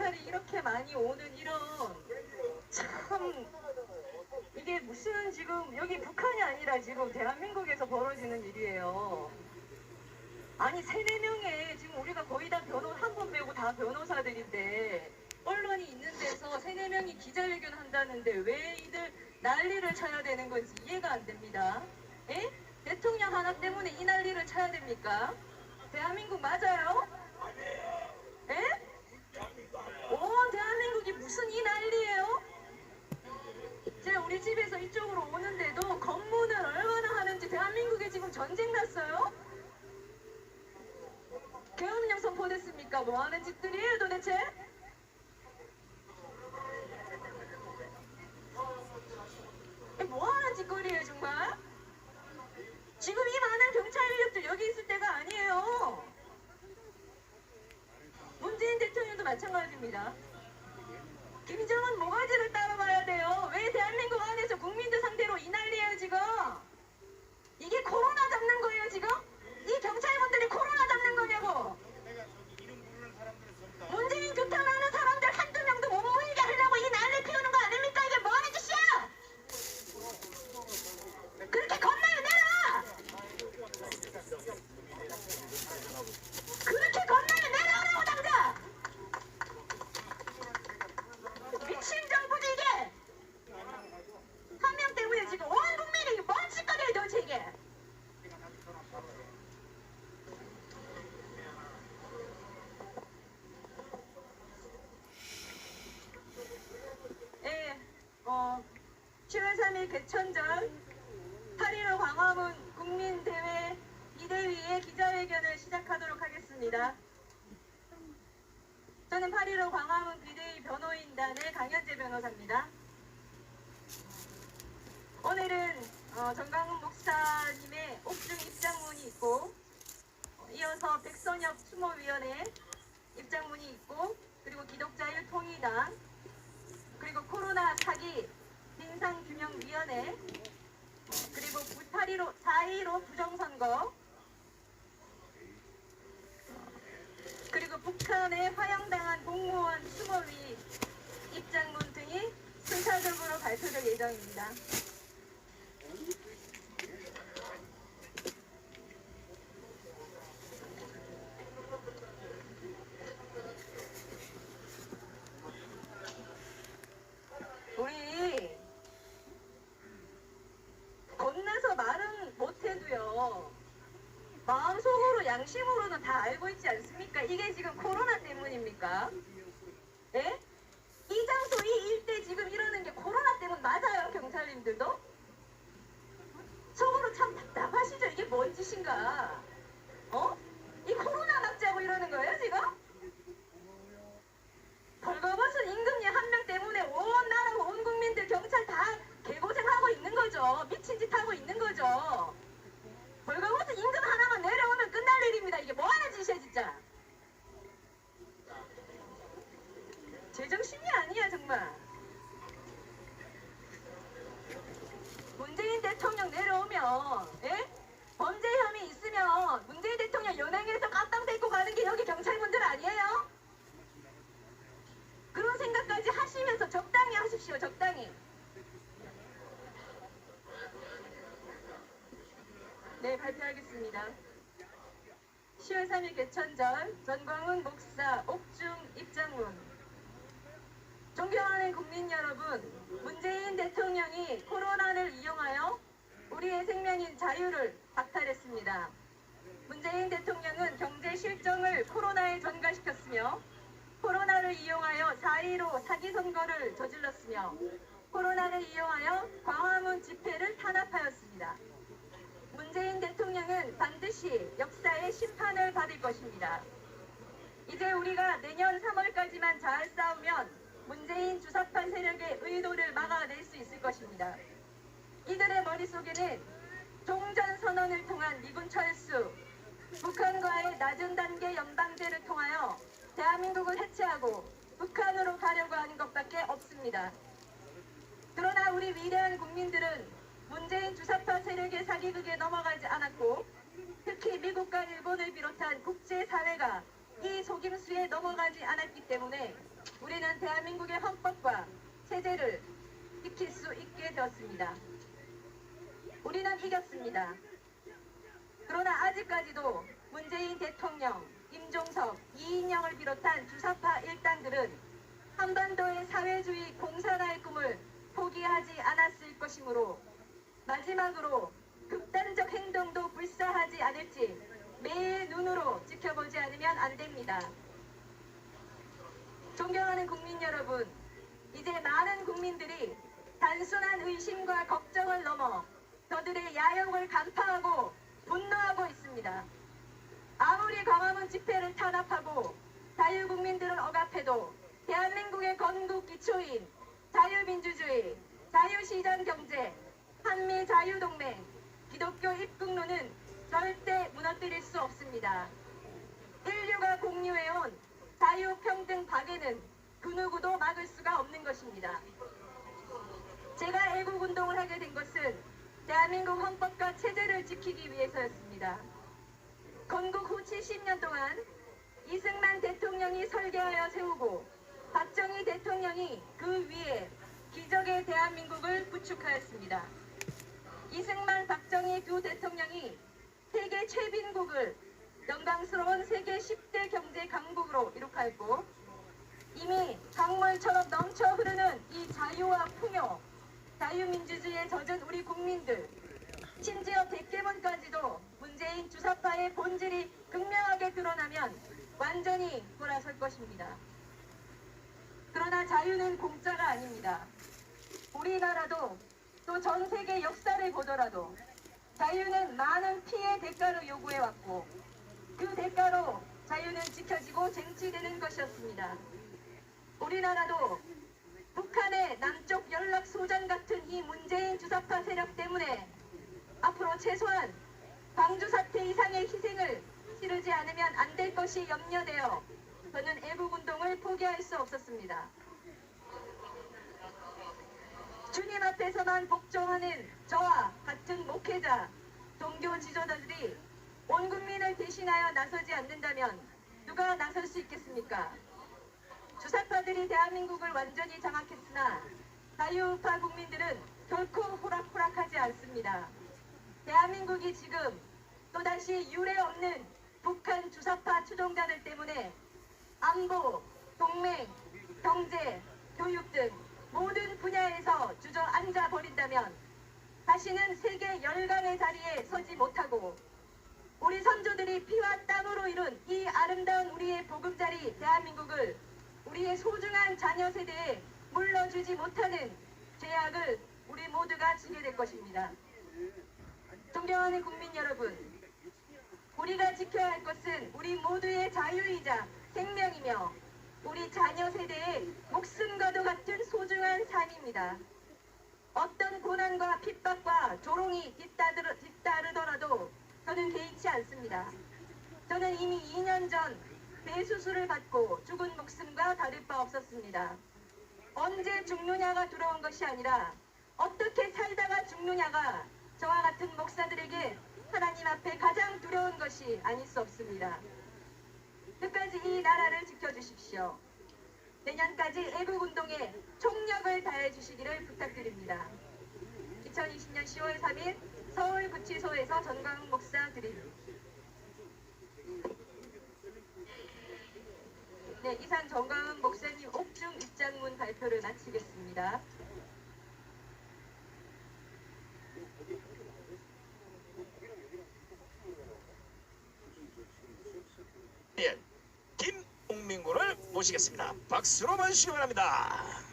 경찰이 이렇게 많이 오는 이런 참 이게 무슨 지금 여기 북한이 아니라 지금 대한민국에서 벌어지는 일이에요. 아니 세네 명의 지금 우리가 거의 다 변호 한 번 빼고 다 변호사들인데 언론이 있는 데서 세네 명이 기자회견 한다는데 왜 이들 난리를 쳐야 되는 건지 이해가 안 됩니다. 예? 대통령 하나 때문에 이 난리를 쳐야 됩니까? 대한민국 맞아요? 예? 오 대한민국이 무슨 이 난리예요? 제가 우리 집에서 이쪽으로 오는데도 검문을 얼마나 하는지 대한민국에 지금 전쟁 났어요? 계엄령 선포됐습니까? 뭐 하는 짓들이에요 도대체? 이게 뭐 하는 짓거리예요 정말? 지금 이 많은 경찰 인력들 여기 있을 때가 아니에요. 문재인 대통령도 마찬가지입니다. 김정은 모가지를 따라봐야 돼요. 왜 대한민국 안에서 국민들 상대로 이 난리예요 지금? 이게 코로나 잡는 거예요 지금? 이 경찰분들이 코로나 잡는 거냐고? 문재인 규탄하는 사람들 한두 명도 못 모이게 하려고 이 난리 피우는 거 아닙니까? 이게 뭐 하는 짓이야? 그렇게 겁나요 내려! 그렇게 겁나면 내려오라고 당장! 미친 정부지 이게! 한 명 때문에 지금 온 국민이 뭔 짓거리예요 도대체 이게! 예, 어, 7월 3일 개천절 8.15 광화문 국민대회 비대위의 기자회견을 시작하도록 하겠습니다. 저는 8.15 광화문 비대위 변호인단의 강현재 변호사입니다. 오늘은 어, 정강훈 목사님의 옥중 입장문이 있고 어, 이어서 백선엽 추모위원회 입장문이 있고 그리고 기독자유통일당 그리고 코로나 사기 진상규명위원회 그리고 8.15 4.15 부정선거 그리고 북한에 화형당한 공무원 추모위 입장문 등이 순차적으로 발표될 예정입니다. 우리 겁나서 말은 못해도요. 마음속으로 양심으로는 다 알고 있지 않습니까? 이게 지금 코로나 때문입니까? 예? 이 장소 이 일대 지금 이러는 게 코로나 때문 맞아요 경찰님들도? 속으로 참 답답하시죠? 이게 뭔 짓인가? 어? 이 코로나 막자고 이러는 거예요 지금? 벌거벗은 임금님 한 명 때문에 온 나라 온 국민들 경찰 다 개고생하고 있는 거죠. 미친 짓 하고 있는 거죠. 벌거벗은 임금 하나만 내려오면 끝날 일입니다. 이게 뭐 하는 짓이야 진짜. 제정신이 아니야 정말. 문재인 대통령 내려오면 예? 범죄 혐의 있으면 문재인 대통령 연행해서 깜빵 데리고 가는 게 여기 경찰분들 아니에요? 그런 생각까지 하시면서 적당히 하십시오. 적당히. 네, 발표하겠습니다. 10월 3일 개천절 전광훈 목사 옥중 입장문 존경하는 국민 여러분, 문재인 대통령이 코로나를 이용하여 우리의 생명인 자유를 박탈했습니다. 문재인 대통령은 경제 실정을 코로나에 전가시켰으며 코로나를 이용하여 4.15 사기 선거를 저질렀으며 코로나를 이용하여 광화문 집회를 탄압하였습니다. 문재인 대통령은 반드시 역사의 심판을 받을 것입니다. 이제 우리가 내년 3월까지만 잘 싸우면 문재인 주사파 세력의 의도를 막아낼 수 있을 것입니다. 이들의 머릿속에는 종전선언을 통한 미군 철수, 북한과의 낮은 단계 연방제를 통하여 대한민국을 해체하고 북한으로 가려고 하는 것밖에 없습니다. 그러나 우리 위대한 국민들은 문재인 주사파 세력의 사기극에 넘어가지 않았고 특히 미국과 일본을 비롯한 국제사회가 이 속임수에 넘어가지 않았기 때문에 우리는 대한민국의 헌법과 체제를 지킬 수 있게 되었습니다. 우리는 이겼습니다. 그러나 아직까지도 문재인 대통령, 임종석, 이인영을 비롯한 주사파 일당들은 한반도의 사회주의 공산화의 꿈을 포기하지 않았을 것이므로 마지막으로 극단적 행동도 불사하지 않을지 매일 눈으로 지켜보지 않으면 안 됩니다. 존경하는 국민 여러분, 이제 많은 국민들이 단순한 의심과 걱정을 넘어 저들의 야욕을 간파하고 분노하고 있습니다. 아무리 광화문 집회를 탄압하고 자유국민들을 억압해도 대한민국의 건국 기초인 자유민주주의, 자유시장 경제, 한미 자유동맹, 기독교 무너뜨릴 수 없습니다. 인류가 공유해온 자유평등 박애는 그 누구도 막을 수가 없는 것입니다. 제가 애국운동을 하게 된 것은 대한민국 헌법과 체제를 지키기 위해서였습니다. 건국 후 70년 동안 이승만 대통령이 설계하여 세우고 박정희 대통령이 그 위에 기적의 대한민국을 구축하였습니다. 이승만, 박정희 두 대통령이 세계 최빈국을 영광스러운 세계 10대 경제 강국으로 이룩하였고 이미 강물처럼 넘쳐 흐르는 이 자유와 풍요, 자유민주주의에 젖은 우리 국민들, 심지어 백개문까지도 문재인 주사파의 본질이 극명하게 드러나면 완전히 돌아설 것입니다. 그러나 자유는 공짜가 아닙니다. 우리나라도 또 전 세계 역사를 보더라도 자유는 많은 피해 대가를 요구해왔고 그 대가로 자유는 지켜지고 쟁취되는 것이었습니다. 우리나라도 북한의 남쪽 연락 소장 같은 이 문재인 주사파 세력 때문에 앞으로 최소한 광주 사태 이상의 희생을 치르지 않으면 안 될 것이 염려되어 저는 애국 운동을 포기할 수 없었습니다. 주님 앞에서 만 복종하는 저와 같은 목회자, 종교 지도자들이 온 국민을 대신하여 나서지 않는다면 누가 나설 수 있겠습니까? 주사파들이 대한민국을 완전히 장악했으나 자유우파 국민들은 결코 호락호락하지 않습니다. 대한민국이 지금 또다시 유례 없는 북한 주사파 추종자들 때문에 안보, 동맹, 경제, 교육 등 분야에서 주저앉아 버린다면 다시는 세계 열강의 자리에 서지 못하고 우리 선조들이 피와 땀으로 이룬 이 아름다운 우리의 보금자리 대한민국을 우리의 소중한 자녀 세대에 물러주지 못하는 죄악을 우리 모두가 지게 될 것입니다. 존경하는 국민 여러분, 우리가 지켜야 할 것은 우리 모두의 자유이자 생명이며 우리 자녀 세대의 목숨과도 같은 삶입니다. 어떤 고난과 핍박과 조롱이 뒤따르, 뒤따르더라도 저는 개의치 않습니다. 저는 이미 2년 전 뇌수술을 받고 죽은 목숨과 다를 바 없었습니다. 언제 죽느냐가 두려운 것이 아니라 어떻게 살다가 죽느냐가 저와 같은 목사들에게 하나님 앞에 가장 두려운 것이 아닐 수 없습니다. 끝까지 이 나라를 지켜주십시오. 내년까지 애국운동에 총력을 다해 주시기를 부탁드립니다. 2020년 10월 3일 서울구치소에서 전광 목사 드립니다. 네, 이상 정광훈 목사님 옥중 입장문 발표를 마치겠습니다. 예, 모시겠습니다. 박수로 모시기 바랍니다.